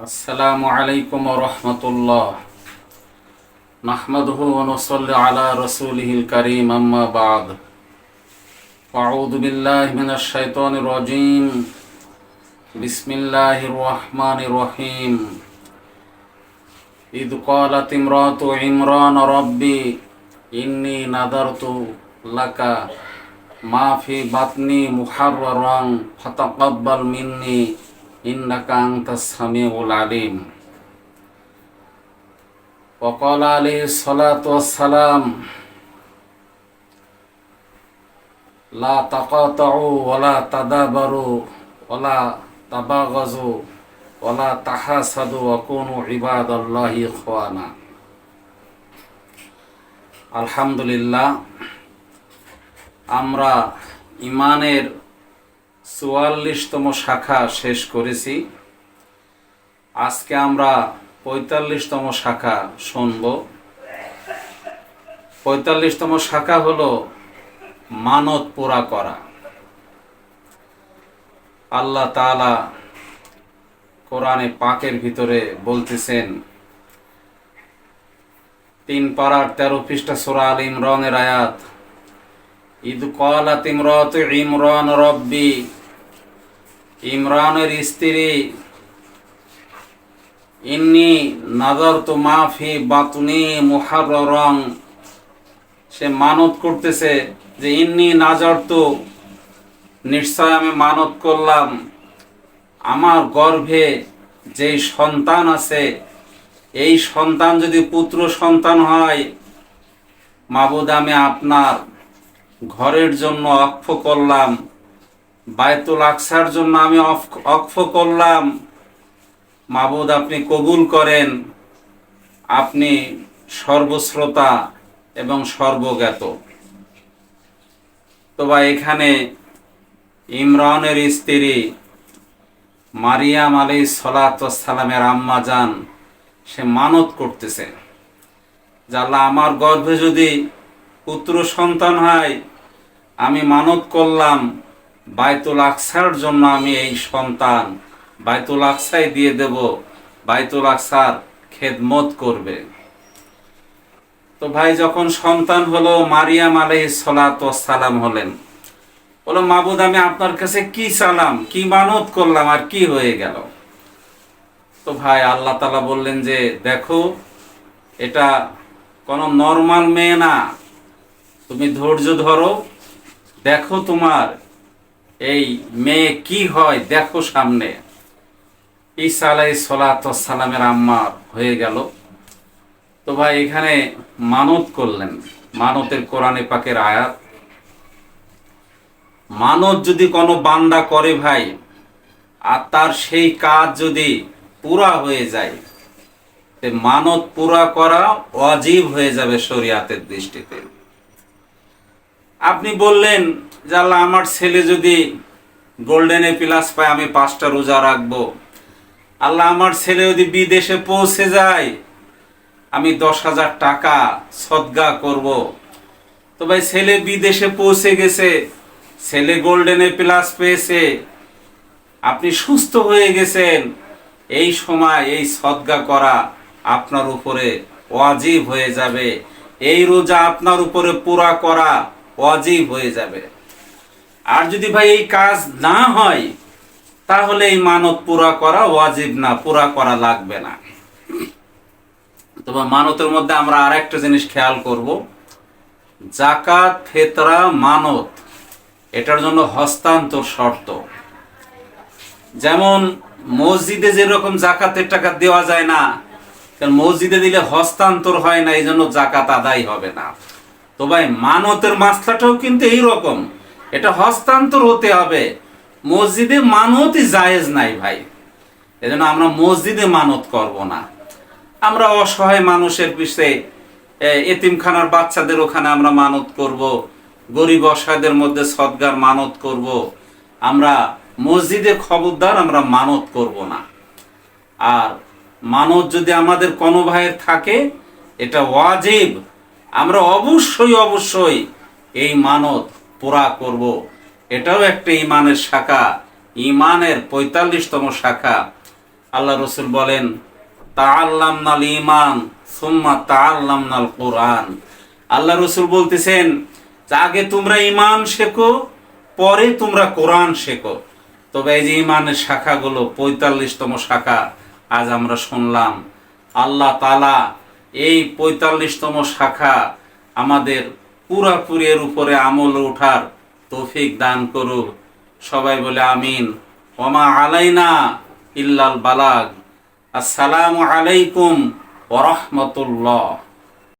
السلام عليكم ورحمة الله نحمده ونصلي على رسوله الكريم أما بعد أعوذ بالله من الشيطان الرجيم بسم الله الرحمن الرحيم إذ قالت امرأة عمران ربي إني نذرت لك ما في بطني محررا فتقبل مني إنك أنت السميع العليم وقال عليه الصلاة والسلام لا تقاطعوا ولا تدابروا ولا تباغضوا ولا تحاسدوا وكونوا عباد الله إخوانا আলহামদুলিল্লাহ আমরা ইমানের চুয়াল্লিশতম শাখা শেষ করেছি। আজকে আমরা পঁয়তাল্লিশতম শাখা শুনব। পঁয়তাল্লিশতম শাখা হলো মানত পুরা করা। আল্লাহ তাআলা কোরআনে পাকের ভিতরে বলতেছেন, তিন পাড়ার তেরো পৃষ্ঠা সুরা আল ইমরানের আয়াত ইদ কলাত ইমরত ইমরান রব্বি ইমরানের স্ত্রী ইন্নি নাদর তো মাফি বাতুনি মুহার রং সে মানত করতেছে যে ইন্নি নাজর তো নিশ্চয় আমি মানত করলাম। আমার গর্ভে যেই সন্তান আছে, এই সন্তান যদি পুত্র সন্তান হয়, মাবুদ আমি আপনার ঘরের জন্য অক্ষ করলাম বায়তুল আকসার জন্য আমি অক্ষ করলাম। মাবুদ, আপনি কবুল করেন। আপনি সর্বশ্রোতা এবং সর্বজ্ঞাত। তো বা এখানে ইমরানের স্ত্রী মারিয়াম আলী সালামের আম্মা যান, সে মানত করতেছে। আল্লাহ, আমার গর্ভে যদি পুত্র সন্তান হয় আমি মানত করলাম বাইতুল আকসার জন্য আমি এই সন্তান। বাইতুল আকসাই দিয়ে দেব, বাইতুল আকসার খেদমত করবে। তো ভাই, যখন সন্তান হলো, মারিয়াম আলহ সালাম হলেন। বলো মাবুদ, আমি আপনার কাছে কি চালাম? কি মানত করলাম? আর কি হয়ে গেল? তো ভাই, আল্লাহ তালা বললেন যে, দেখো, এটা কোনো নর্মাল মেয়ে না। তুমি ধৈর্য ধরো দেখো তোমার এই মেয়ে কি হয়, দেখো সামনে। ঈসা আলাই সালামের আম্মার হয়ে গেল। তো ভাই, এখানে মানত করলেন। মানতের কোরআনে পাকের আয়াত। মানত যদি কোনো বান্দা করে ভাই, আর তার সেই কাজ যদি পুরা হয়ে যায় মানত পুরা করা অজীব হয়ে যাবে শরিয়াতের দৃষ্টিতে। আপনি বললেন যে আল্লাহ, আমার ছেলে যদি গোল্ডেন এ প্লাস পায়, আমি পাঁচটা রোজা রাখব। আল্লাহ, আমার ছেলে যদি বিদেশে পৌঁছে যায়, আমি দশ হাজার টাকা সদ্গা করব। তো ভাই, ছেলে বিদেশে পৌঁছে গেছে, ছেলে গোল্ডেন প্লাস পেয়েছে, আপনি সুস্থ হয়ে গেছেন, এই সময় এই সদ্গা করা আপনার উপরে ওয়াজিব হয়ে যাবে। এই রোজা আপনার উপরে পুরা করা ওয়াজিব হয়ে যাবে। আর যদি ভাই এই কাজ না হয়, তাহলে এই মানত পুরা করা ওয়াজিব না, পুরা করা লাগবে না। তবে মানতের মধ্যে আমরা আর একটা জিনিস খেয়াল করব। জাকাত, ফেতরা, মানত, এটার জন্য হস্তান্তর শর্ত। যেমন মসজিদে যেরকম জাকাতের টাকা দেওয়া যায় না কারণ মসজিদে দিলে হস্তান্তর হয় না এই জন্য জাকাত আদায় হবে না। তো ভাই, মানতের মাসলাটাও কিন্তু এই রকম এটা হস্তান্তর হতে হবে। মসজিদে মানতই জায়েজ নাই ভাই। এজন্য আমরা মসজিদে মানত করব না। আমরা অসহায় মানুষের পিছে এতিমখানার বাচ্চাদের ওখানে আমরা মানত করব। গরিব অসহায়দের মধ্যে সদগার মানত করব। আমরা মসজিদে খবরদার আমরা মানত করব না। আর মানত যদি আমাদের কোনো ভাইয়ের থাকে, এটা ওয়াজিব। আমরা অবশ্যই অবশ্যই এই মানত পুরা করব। এটাও একটা ইমানের শাখা, ইমানের পঁয়তাল্লিশতম শাখা। আল্লাহ রসুল বলেন নাল ইমান সুম্মা তাআল্লাম নাল কোরআন। আল্লাহ রসুল বলতেছেন আগে তোমরা ইমান শেখো, পরে তোমরা কোরআন শেখো। তবে এই যে ইমানের শাখাগুলো, পঁয়তাল্লিশতম শাখা, আজ আমরা শুনলাম, আল্লাহ তালা এই পঁয়তাল্লিশতম শাখা আমাদের পুরাপুরি এর উপরে আমল ওঠার তৌফিক দান করুক। সবাই বলে আমিন। ওমা আলাইনা ইল্লাল বালাগ। আসসালামু আলাইকুম ওরহমতুল্লাহ